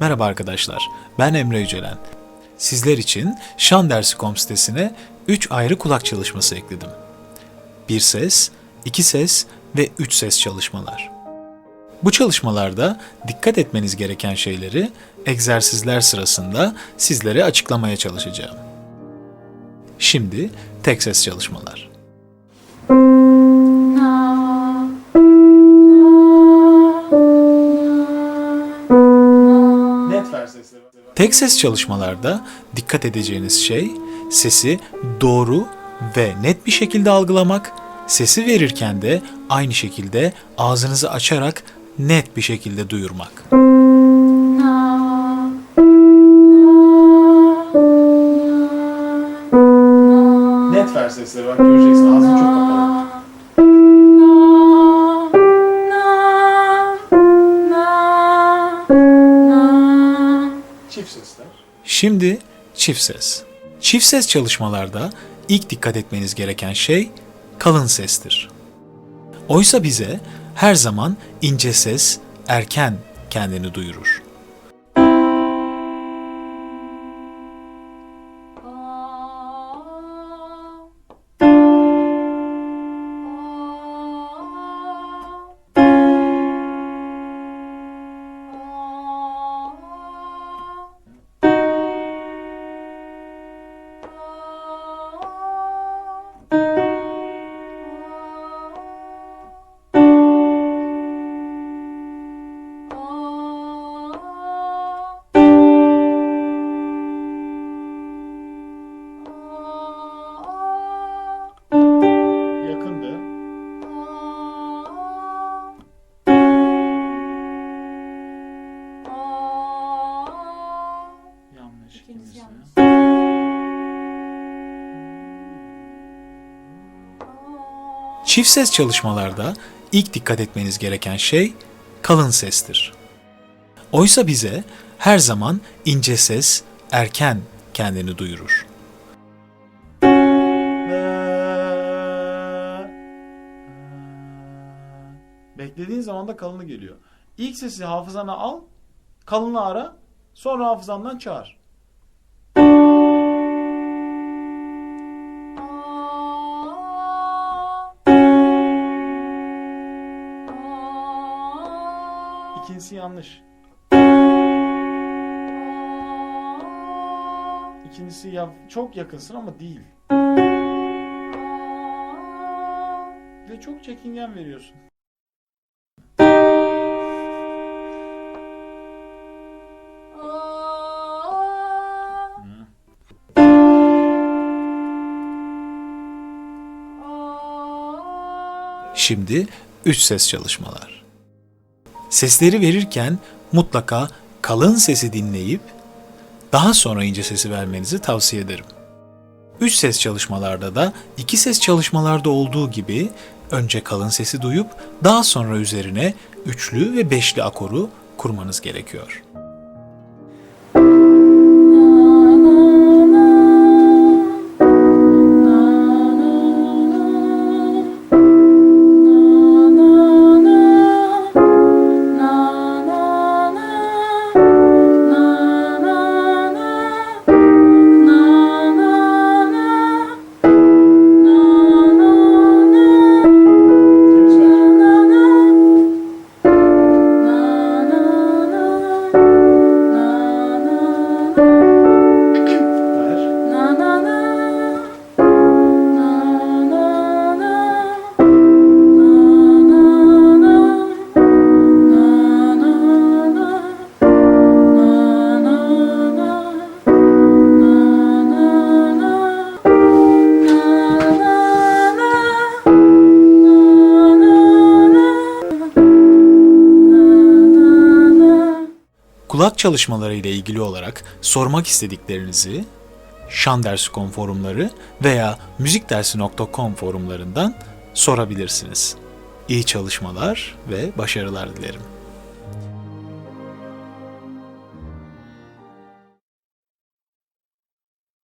Merhaba arkadaşlar, ben Emre Yücelen. Sizler için Şan Dersi.com sitesine 3 ayrı kulak çalışması ekledim. Bir ses, iki ses ve üç ses çalışmalar. Bu çalışmalarda dikkat etmeniz gereken şeyleri egzersizler sırasında sizlere açıklamaya çalışacağım. Şimdi tek ses çalışmalar. Tek ses çalışmalarda dikkat edeceğiniz şey sesi doğru ve net bir şekilde algılamak, sesi verirken de aynı şekilde ağzınızı açarak net bir şekilde duyurmak. Net ver sesleri bak göreceksin Şimdi çift ses. Çift ses çalışmalarda ilk dikkat etmeniz gereken şey kalın sestir. Oysa bize her zaman ince ses erken kendini duyurur. Çift ses çalışmalarda ilk dikkat etmeniz gereken şey kalın sestir. Oysa bize her zaman ince ses erken kendini duyurur. Beklediğin zaman da kalını geliyor. İlk sesi hafızana al, kalını ara, sonra hafızandan çağır. İkincisi yanlış. İkincisi ya çok yakınsın ama değil. Ve çok çekingen veriyorsun. Şimdi üç ses çalışmalar. Sesleri verirken mutlaka kalın sesi dinleyip daha sonra ince sesi vermenizi tavsiye ederim. Üç ses çalışmalarda da iki ses çalışmalarda olduğu gibi önce kalın sesi duyup daha sonra üzerine üçlü ve beşli akoru kurmanız gerekiyor. Kulak çalışmaları ile ilgili olarak sormak istediklerinizi şandersi.com forumları veya müzikdersi.com forumlarından sorabilirsiniz. İyi çalışmalar ve başarılar dilerim.